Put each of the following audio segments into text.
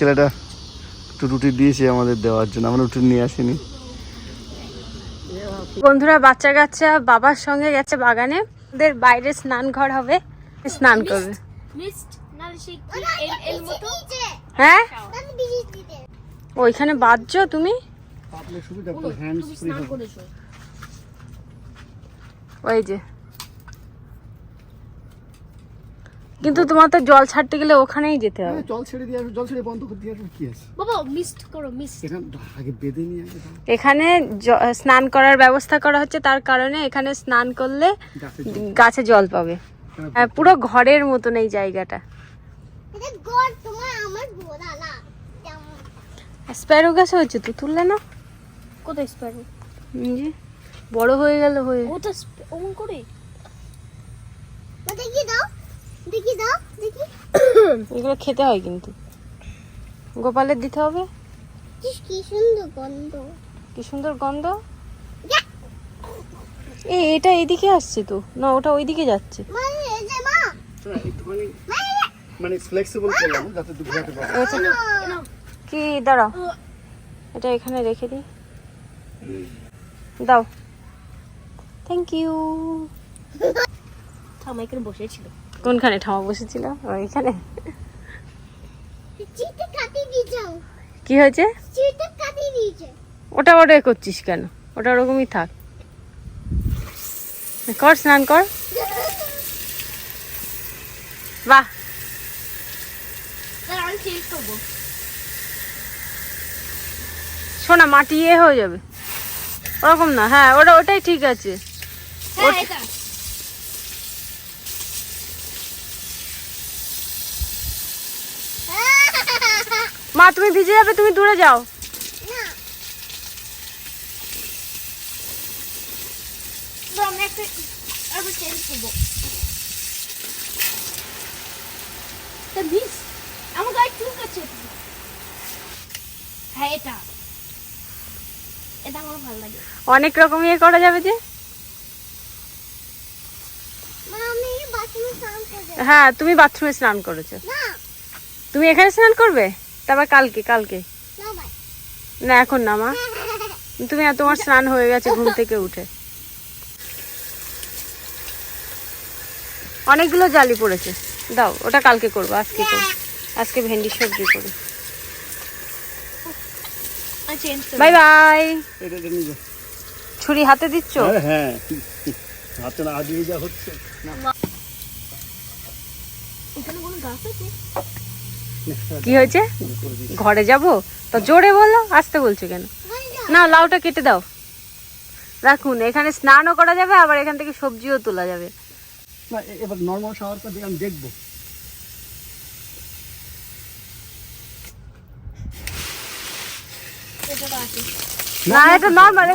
ছেলেটা একটু রুটি দিয়েছে আমাদের দেওয়ার জন্য আমরা রুটি নিয়ে আসিনি। বন্ধুরা বাচ্চা কাচ্চা বাবার সঙ্গে গেছে বাগানে। ওদের বাইরে স্নান ঘর হবে স্নান করবে। হ্যাঁ? ওইখানে বাঁধছো তুমি? সুবিধা তুমি স্নান করেছ। ওই যে। কিন্তু তোমার তো জল ছাড়তে গেলে ওখানেই যেতে হবে। জল ছেড়ে দিয়ে আসবে জল ছেড়ে বন্ধ করে দিয়ে আসবে কি আছে? বাবা মিস্ট করো মিস্ট এখানে আগে বেঁধে নিয়ে আসবে এখানে স্নান করার ব্যবস্থা করা হচ্ছে তার কারণে এখানে স্নান করলে গাছে জল পাবে। হ্যাঁ, পুরো ঘরের মতন এই জায়গাটা। স্প্যারো গাছ হচ্ছে তো তুললে না? কোথায় স্প্যারো? বড় হয়ে গেল হয়ে। ও তো অমন করে এগুলো খেতে হয় কিন্তু। গোপালের দিতে হবে? কি সুন্দর গন্ধ। কি সুন্দর গন্ধ? এ এটা এদিকে আসছে তো। না ওটা ওইদিকে যাচ্ছে। মানে এই যে মা। একটুখানি মানে ফ্লেক্সিবল করলাম যাতে দুধ পারে। কি দাঁড়াও। এটা এখানে রেখে দিই। দাও। থ্যাংক ইউ থামা এখানে বসেছিল। কোনখানে? ঠামা বসেছিল ওইখানে? কি হয়েছে? ওটা ওটা করছিস কেন? ওটা ওরকমই থাক। কর স্নান কর। বাহ। শোনা মাটি এ হয়ে যাবে। ওরকম না। হ্যাঁ ওটা ওটাই ঠিক আছে হ্যাঁ এটা মা তুমি ভিজে যাবে তুমি দূরে যাও। হ্যাঁ অনেক রকম ইয়ে করা যাবে যে? হ্যাঁ তুমি বাথরুমে স্নান করেছ। তুমি এখানে স্নান করবে? তারপর কালকে কালকে? না এখন না মা। তুমি তোমার স্নান হয়ে গেছে ঘুম থেকে উঠে। অনেকগুলো জালি পড়েছে। দাও ওটা কালকে করব আজকে করব। আজকে ভেন্ডি সবজি করি বাই বাই। ছুরি হাতে দিচ্ছ? হ্যাঁ হাতে না আজকে যা হচ্ছে। এখানে কোনো গাছ আছে? কি হয়েছে? ঘরে যাব? তো জোরে বলো আসতে বলছো কেন? না লাউটা কেটে দাও। রাখুন এখানে স্নানও করা যাবে আবার এখান থেকে সবজিও তোলা যাবে। না এবার নর্মাল শাওয়ারটা দিয়ে আমি দেখব। না এটা নর্মাল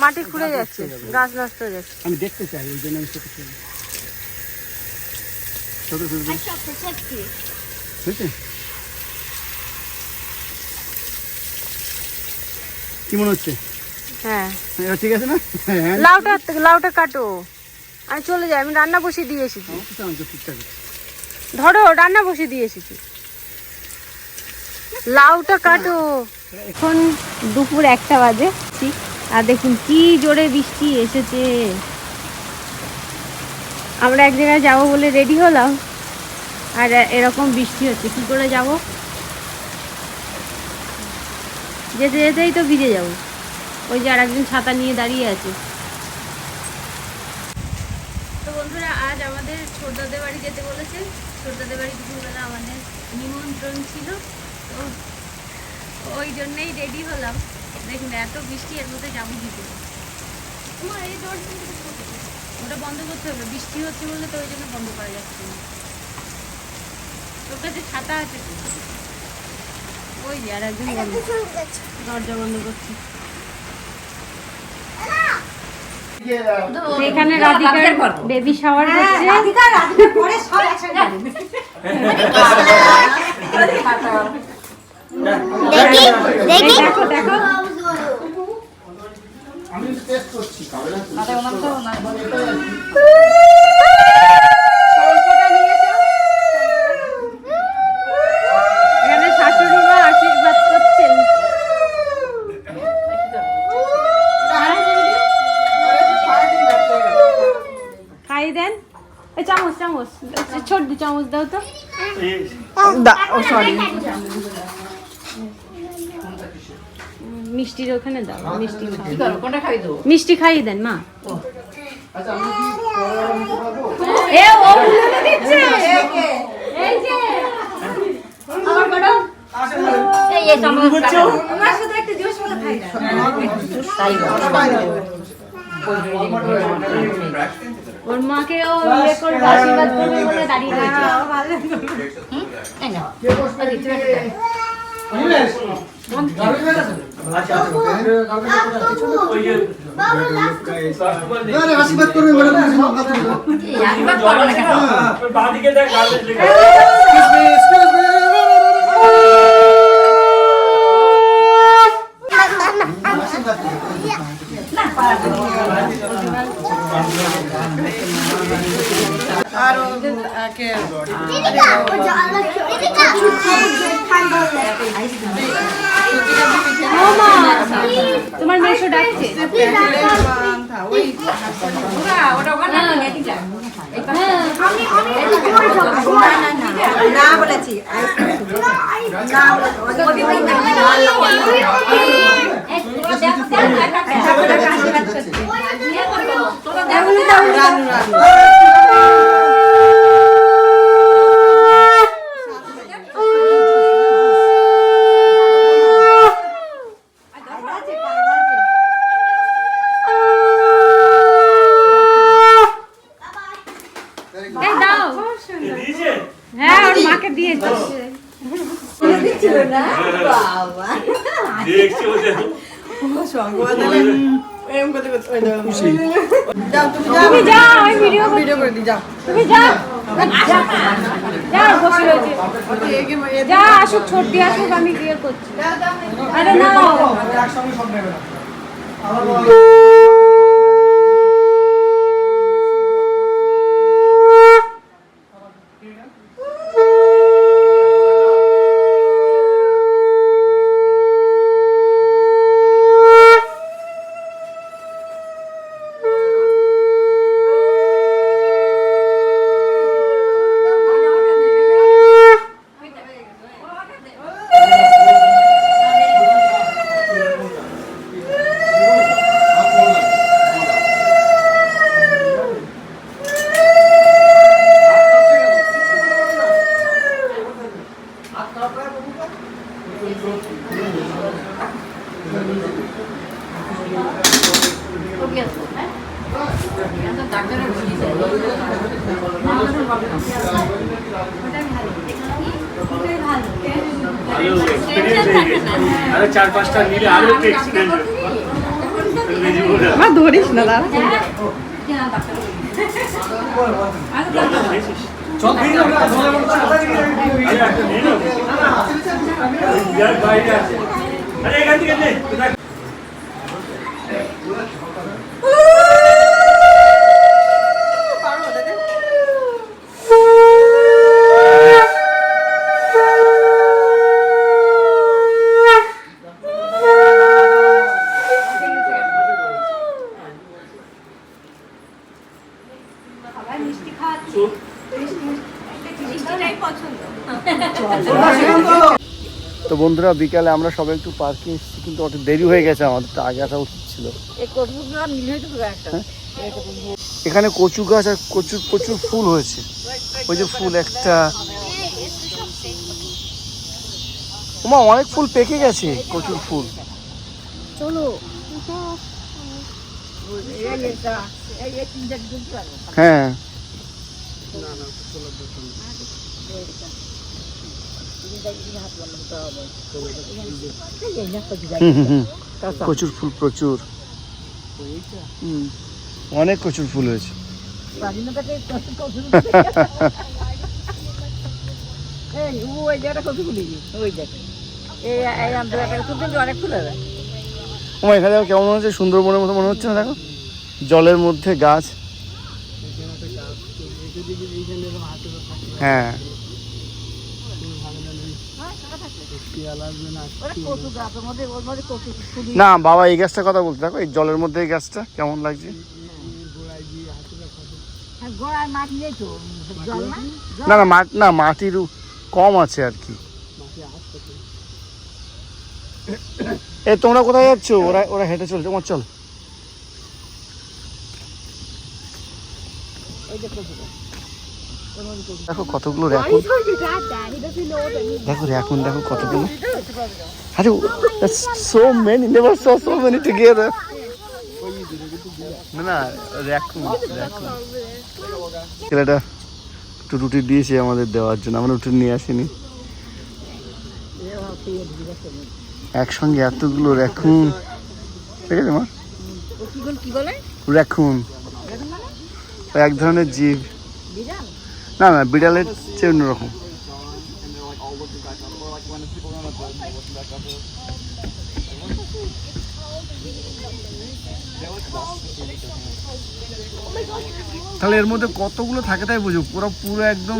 মাটি খুঁড়ে যাচ্ছে গাছ নষ্ট হয়ে যাচ্ছে। আমি দেখতে চাই ওই জন্য আমি ছোট ছোট ছোট ছোট প্রসাদ কি মনে হচ্ছে হ্যাঁ। ঠিক আছে না লাউটা লাউটা কাটো। আমি চলে যাই আমি রান্না বসিয়ে দিয়ে এসেছি। ধরো রান্না বসিয়ে দিয়ে এসেছি। লাউটা কাটো। এখন দুপুর একটা বাজে ঠিক। আর দেখুন কি জোরে বৃষ্টি এসেছে। আমরা এক জায়গায় যাব বলে রেডি হলাম। আর এরকম বৃষ্টি হচ্ছে। কি করে যাব? যেতে যেতেই তো ভিজে যাব। ওই যে আর একজন ছাতা নিয়ে দাঁড়িয়ে আছে। তো বন্ধুরা, আজ আমাদের ছোটদাদের বাড়ি যেতে বলেছে। ছোটদাদের বাড়ি দুপুরবেলা আমাদের নিমন্ত্রণ ছিল। তো ওই জন্যই রেডি হলাম। দেখুন, এত বৃষ্টি, এর মধ্যে যাব দরজা ওটা বন্ধ করতে হবে। বৃষ্টি হচ্ছে বলে তো ওই জন্য বন্ধ করা যাচ্ছে না। তোর কাছে ছাতা আছে ওই আর একজন দরজা বন্ধ করছে। এখানে রাধিকার বেবি শাওয়ার হচ্ছে দেখি দেখি। দেখো দেখো। শঙ্খটা নিয়ে এসো। এখানে শাশুড়ি চামচ দাও তো দা ও সরি মিষ্টির ওখানে দাও মিষ্টি খাও। কোনটা খাই দেবো মিষ্টি খাইয়ে দেন মা আচ্ছা এ ও উল্টে দিচ্ছে এই যে আমার বড় এই এই আমার সাথে একটা জোশ মতো খাই ওর মাকে ও ইয়ে আশীর্বাদ করবে বলে দাঁড়িয়ে রয়েছে এই নাও। কে বসবে এদিকে? আরে আশীর্বাদ করবে ম্যাডাম এই আশীর্বাদ করো না কেন? বাদিকে দেখ গার্ডেন লেখা ও মা তোমার মেশো ডাকছে না, আছে। না বলেছি এই দাও দিয়েছে হ্যাঁ ওর মাকে দিয়েছে দেখছি ওদের তুমি যাও। আমি ভিডিও ভিডিও করে যাও। তুমি যাও। যা আসুক ছোট্টি আসুক আমি বিয়ে করছি। আরে না। আরও চার পাঁচটা নিলে আরও একটু এক্সপিরিয়েন্স আমার ধরিস না দাঁড়া। বাইরে আছে। আরে এখান থেকে নে দেখ তো বন্ধুরা বিকালে আমরা সবাই একটু পার্কে এসেছি কিন্তু অত দেরি হয়ে গেছে আমাদের তো আগে আসা উচিত ছিল। এখানে কচু গাছ আর কচুর প্রচুর ফুল হয়েছে। ওই যে ফুল একটা। ওমা অনেক ফুল পেকে গেছে কচুর ফুল। চলো। হ্যাঁ। কচুর ফুল, প্রচুর। অনেক কচুর ফুল হয়েছে। এখানে কেমন হচ্ছে সুন্দরবনের মতো মনে হচ্ছে না, দেখো? জলের মধ্যে গাছ। হ্যাঁ। না বাবা এই গাছটার কথা বলতে দেখো এই জলের মধ্যে এই গাছটা কেমন লাগছে? জল না? না মাটি না মাটির কম আছে আর কি। এ তোমরা কোথায় যাচ্ছ? ওরা ওরা হেঁটে চলছে তোমার চল। দেখো কতগুলো র্যাকুন। দেখো র্যাকুন দেখো কতগুলো। আরে so many never so so many together না না র্যাকুন র্যাকুন। ছেলেটা একটু রুটি দিয়েছে আমাদের দেওয়ার জন্য আমরা রুটি নিয়ে আসিনি। একসঙ্গে এতগুলো র্যাকুন। ঠিক আছে মা? কি বলে র্যাকুন। এক ধরনের জীব। না না, বিড়ালের চেয়ে অন্যরকম। তাহলে এর মধ্যে কতগুলো থাকে তাই বুঝো? পুরো পুরো একদম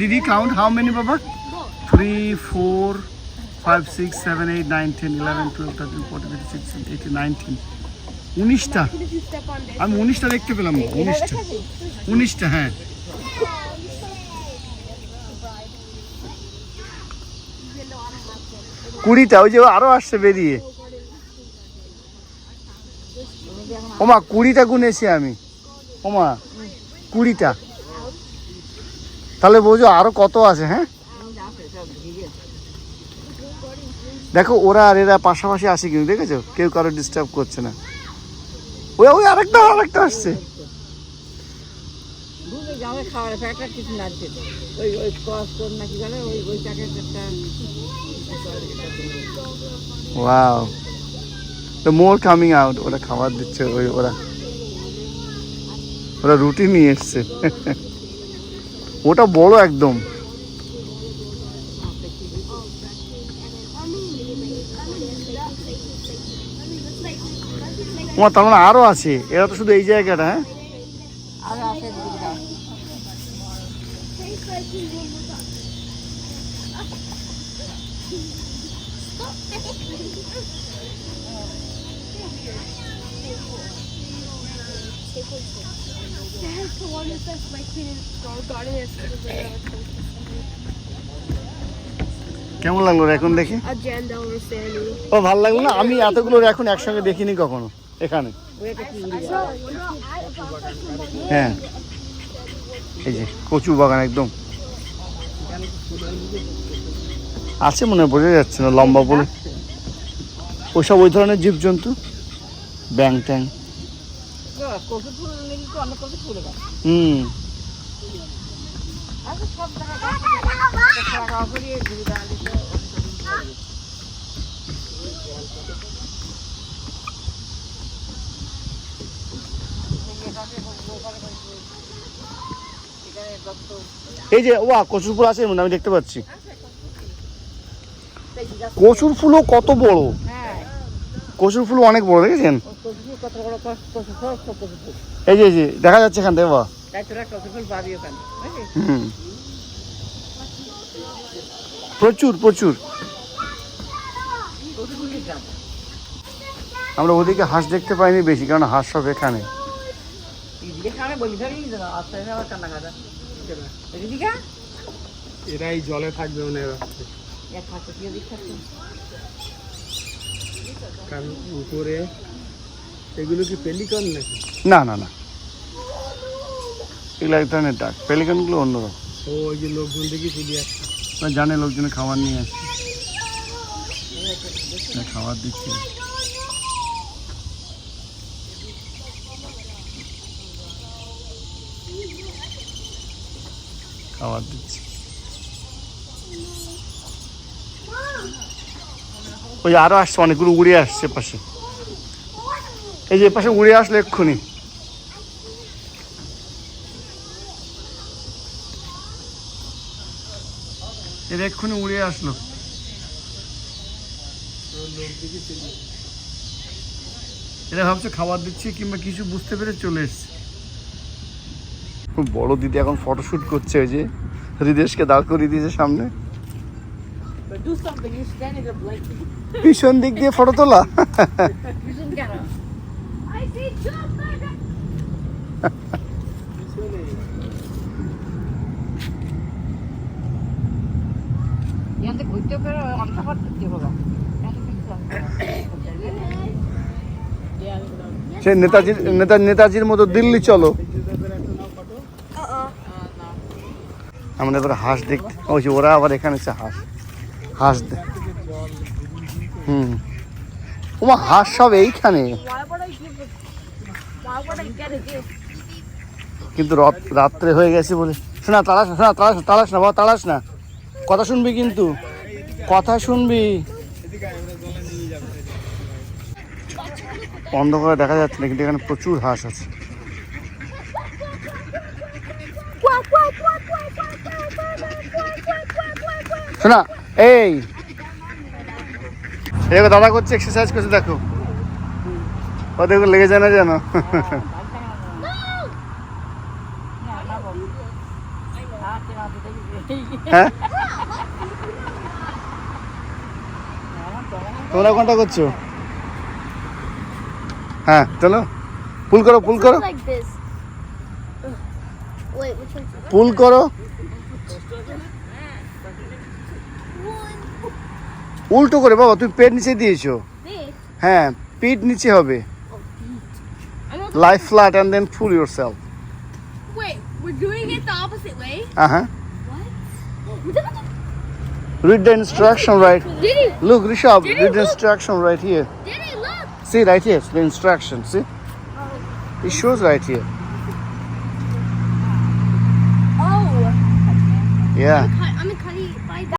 দিদি কাউন্ট হাউ মেনি বাবা? Three four five six seven eight nine ten eleven twelve thirteen fourteen fifty six eighteen nineteen উনিশটা। আমি উনিশটা দেখতে পেলাম উনিশটা। উনিশটা হ্যাঁ। কুড়িটা, ওই যে আরও আসছে বেরিয়ে। ওমা, কুড়িটা গুনেছি আমি। ওমা, কুড়িটা। তাহলে বোঝো আরও কত আছে হ্যাঁ? দেখো ওরা আর এরা পাশাপাশি আসে কিন্তু দেখেছ? কেউ কারও ডিস্টার্ব করছে না। ওই ওই আরেকটা আরেকটা আসছে। তো। Wow the more coming out ওরা খাবার দিচ্ছে ওই ওরা। ওরা রুটি নিয়ে এসছে। ওটা বড় একদম। তোমার তার মানে আরও আছে। এরা তো শুধু এই জায়গাটা হ্যাঁ? কেমন লাগল এখন দেখে? ও ভালো লাগল না? আমি এতগুলো এখন একসঙ্গে দেখিনি কখনো। এখানে। হ্যাঁ। এই যে কচু বাগান একদম। আছে মনে বোঝা যাচ্ছে না, লম্বা বলে। ওইসব ওই ধরনের জীবজন্তু? ব্যাং ট্যাং। হুম। আচ্ছা সব জায়গায় খাওয়া করিয়ে ঘুরে দাঁড়ালে তো এই যে ওয়া কচুর ফুল আছে আমি দেখতে পাচ্ছি। কচুর ফুলও কত বড়? কচুর ফুল অনেক বড় দেখেছেন? এই যে এই যে দেখা যাচ্ছে এখান থেকে বা হুম। প্রচুর প্রচুর। আমরা ওদিকে হাঁস দেখতে পাইনি বেশি কারণ হাঁস সব এখানে। দিদিকে খাবে বলি ধরি আস্তে আস্তে আবার কান্না কাটা দিদিকা এরা এই জলে থাকবে মনে কারণ উপরে এগুলো কি পেলিকন নাকি? না না না। এগুলো এক ধরনের ডাক পেলিকানগুলো অন্যরকম। ও ওই যে লোকজন দেখি চলে আসছে জানে লোকজনে খাবার নিয়ে আসছে না, খাবার দিচ্ছে। খাবার দিচ্ছে। ওই যে আরও আসছে, অনেকগুলো উড়ে আসছে পাশে। এই যে পাশে উড়ে আসলে এক্ষুনি। এক্ষুনি উড়ে আসলো। এরা ভাবছে খাবার দিচ্ছি কিংবা কিছু বুঝতে পেরে চলে এসছে। বড় দিদি এখন ফটোশ্যুট করছে ওই যে হৃদেশকে দাঁড় করিয়ে দিয়েছে সামনে। পিছন দিক দিয়ে ফটো তোলা? সে নেতাজির নেতাজির মতো দিল্লি চলো। আমরা এবার হাঁস দেখতে ওই ওরা আবার এখানে এসে হাঁস। হাঁস হুম। ওমা, হাঁস সব এইখানে? কিন্তু রাত- রাত্রে হয়ে গেছে বলে শোনা তাড়াস না, শোনা তাড়াস তালাস না, বাবা তালাস না। কথা শুনবি কিন্তু। কথা শুনবি। অন্ধকারে দেখা যাচ্ছে না, কিন্তু এখানে প্রচুর হাঁস আছে। শোনা এই। দেখো দাদা করছে এক্সারসাইজ করছে দেখো। ও দেখো লেগে যায় না যেন। হ্যাঁ? তোমরা কোনটা করছ? হ্যাঁ চলো। পুল করো পুল করো। পুল করো। উল্টো করে বাবা তুমি পেট নিচে দিয়েছো this? হ্যাঁ পিঠ নিচে হবে lie flat and then pull yourself Wait, we're doing it the opposite way. হ্যাঁ read the instruction right Diddy, look Rishabh Did read he the look? instruction right here Diddy, look. see right here the instruction see it shows right here Oh, yeah I,